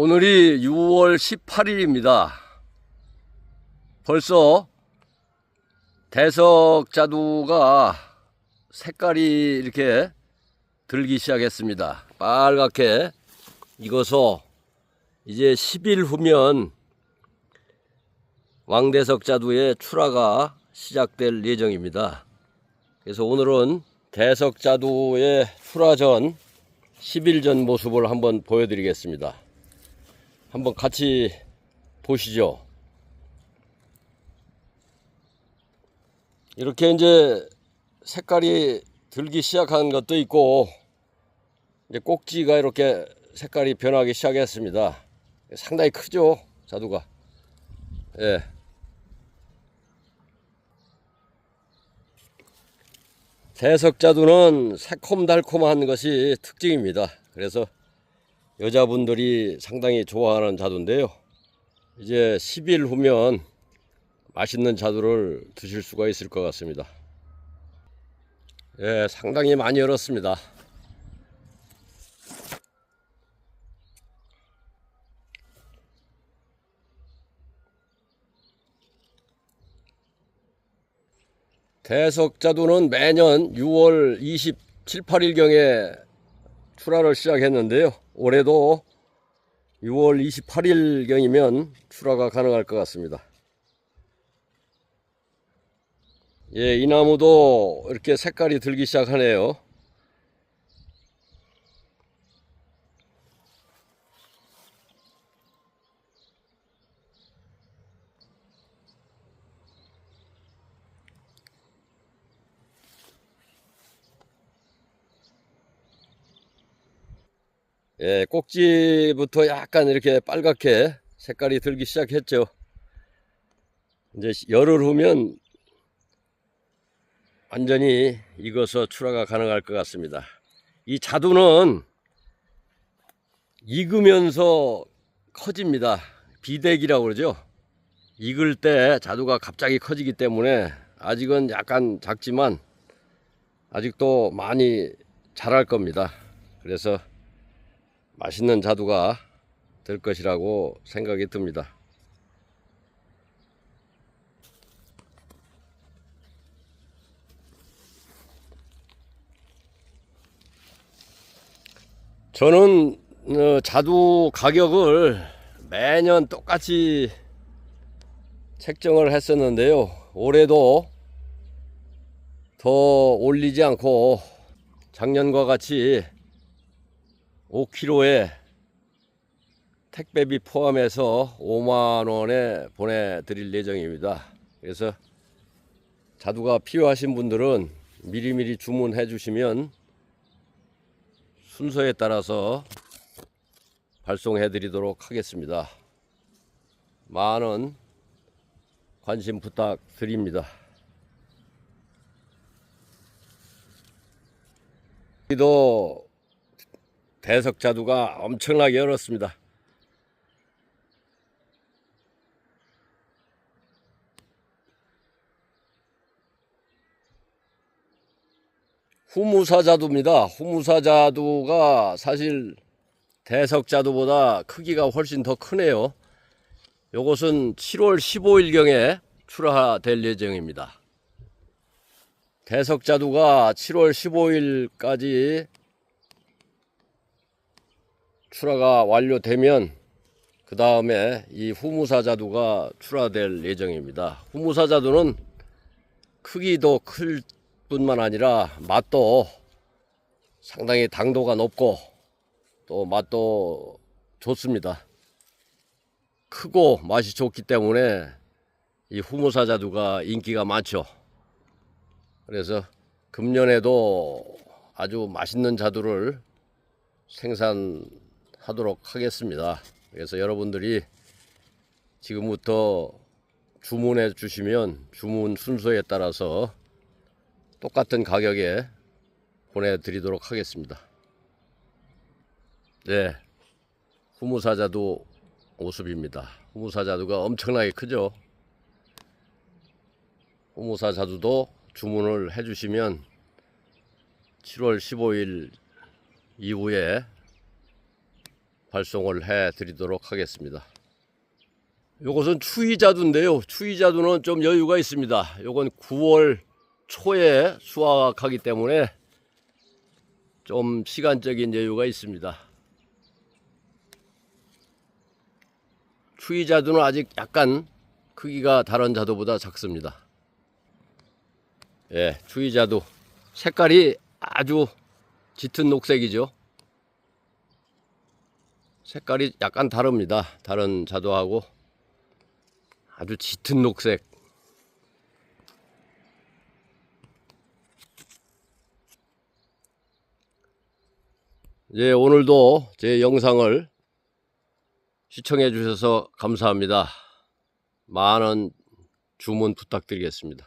오늘이 6월 18일입니다. 벌써 대석 자두가 색깔이 이렇게 들기 시작했습니다. 빨갛게 익어서 이제 10일 후면 왕대석 자두의 출하가 시작될 예정입니다. 그래서 오늘은 대석 자두의 출하 전 10일 전 모습을 한번 보여드리겠습니다. 한번 같이 보시죠. 이렇게 이제 색깔이 들기 시작한 것도 있고, 이제 꼭지가 이렇게 색깔이 변하기 시작했습니다. 상당히 크죠, 자두가. 예. 대석자두는 새콤달콤한 것이 특징입니다. 그래서 여자분들이 상당히 좋아하는 자두인데요. 이제 10일 후면 맛있는 자두를 드실 수가 있을 것 같습니다. 예, 상당히 많이 열었습니다. 대석자두는 매년 6월 27, 8일경에 출하를 시작했는데요. 올해도 6월 28일경이면 출하가 가능할 것 같습니다. 예, 이 나무도 이렇게 색깔이 들기 시작하네요. 예, 꼭지부터 약간 이렇게 빨갛게 색깔이 들기 시작했죠. 이제 열흘 후면 완전히 익어서 출하가 가능할 것 같습니다. 이 자두는 익으면서 커집니다. 비대기라고 그러죠. 익을 때 자두가 갑자기 커지기 때문에 아직은 약간 작지만 아직도 많이 자랄 겁니다. 그래서 맛있는 자두가 될 것이라고 생각이 듭니다. 저는 어, 자두 가격을 매년 똑같이 책정을 했었는데요. 올해도 더 올리지 않고 작년과 같이 5kg에 택배비 포함해서 5만 원에 보내드릴 예정입니다. 그래서 자두가 필요하신 분들은 미리미리 주문해 주시면 순서에 따라서 발송해 드리도록 하겠습니다. 많은 관심 부탁드립니다. 우리도 대석자두가 엄청나게 열었습니다. 후무사자두입니다. 후무사자두가 사실 대석자두보다 크기가 훨씬 더 크네요. 요것은 7월 15일경에 출하될 예정입니다. 대석자두가 7월 15일까지 출하가 완료되면 그 다음에 이 후무사자두가 출하될 예정입니다. 후무사자두는 크기도 클 뿐만 아니라 맛도 상당히 당도가 높고 또 맛도 좋습니다. 크고 맛이 좋기 때문에 이 후무사자두가 인기가 많죠. 그래서 금년에도 아주 맛있는 자두를 생산 하도록 하겠습니다. 그래서 여러분들이 지금부터 주문해 주시면 주문 순서에 따라서 똑같은 가격에 보내드리도록 하겠습니다. 네, 후무사자두 모습입니다. 후무사자두가 엄청나게 크죠. 후무사자두도 주문을 해주시면 7월 15일 이후에 발송을 해 드리도록 하겠습니다. 요것은 추위자두인데요. 추위자두는 좀 여유가 있습니다. 요건 9월 초에 수확하기 때문에 좀 시간적인 여유가 있습니다. 추위자두는 아직 약간 크기가 다른 자두보다 작습니다. 예, 추위자두 색깔이 아주 짙은 녹색이죠. 색깔이 약간 다릅니다. 다른 자두하고 아주 짙은 녹색. 예, 오늘도 제 영상을 시청해 주셔서 감사합니다. 많은 주문 부탁드리겠습니다.